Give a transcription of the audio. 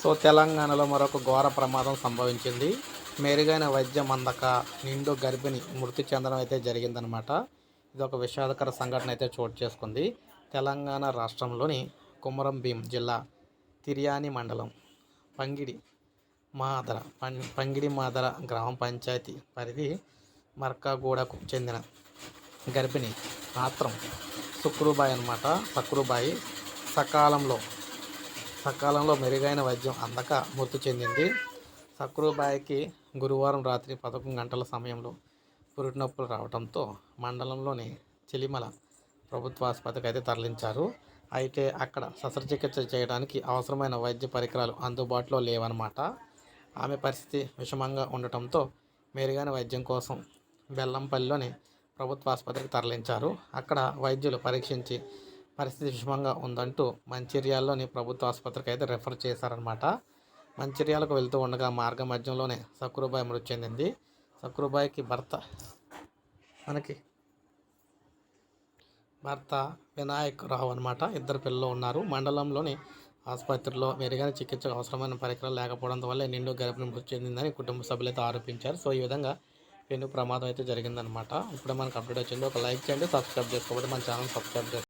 So తెలంగాణలో మరొక ఘోర ప్రమాదం సంభవించింది. మెరుగైన వైద్యం అందక నిండు గర్భిణి మృతి చెందడం అయితే జరిగిందనమాట. ఇది ఒక విషాదకర సంఘటన అయితే చోటు చేసుకుంది. తెలంగాణ రాష్ట్రంలోని కుమరం భీం జిల్లా తిర్యాని మండలం పంగిడి మాదర పం పంగిడి మాదర గ్రామ పంచాయతీ పరిధి మర్కాగూడకు చెందిన గర్భిణి ఆత్రం సుక్రుబాయి అనమాట. సక్రుబాయి సకాలంలో సకాలంలో మెరుగైన వైద్యం అందక మృతి చెందింది. సక్రూబాయికి గురువారం రాత్రి పదకొండు గంటల సమయంలో పురిటి నొప్పులు రావడంతో మండలంలోని చిలిమల ప్రభుత్వ ఆసుపత్రికి అయితే తరలించారు. అయితే అక్కడ శస్త్రచికిత్స చేయడానికి అవసరమైన వైద్య పరికరాలు అందుబాటులో లేవన్నమాట. ఆమె పరిస్థితి విషమంగా ఉండటంతో మెరుగైన వైద్యం కోసం బెల్లంపల్లిలోని ప్రభుత్వ ఆసుపత్రికి తరలించారు. అక్కడ వైద్యులు పరీక్షించి పరిస్థితి విషమంగా ఉందంటూ మంచిర్యాలలోని ప్రభుత్వ ఆసుపత్రికి అయితే రెఫర్ చేశారనమాట మంచిర్యాలకు వెళ్తూ ఉండగా మార్గ మధ్యంలోనే సక్రుబాయి మృతి చెందింది. సక్రుబాయికి భర్త మనకి భర్త వినాయక్ రావు అనమాట ఇద్దరు పిల్లలు ఉన్నారు. మండలంలోని ఆసుపత్రిలో మెరుగైన చికిత్సకు అవసరమైన పరికరాలు లేకపోవడం వల్ల నిండు గర్భిణి మృతి చెందిందని కుటుంబ సభ్యులైతే ఆరోపించారు. సో ఈ విధంగా పెను ప్రమాదం అయితే జరిగిందనమాట ఇప్పుడు మనకు అప్డేట్ వచ్చింది. ఒక లైక్ చేయండి సబ్స్క్రైబ్ చేసుకోబట్టి మన ఛానల్ సబ్స్క్రైబ్ చేసుకోండి.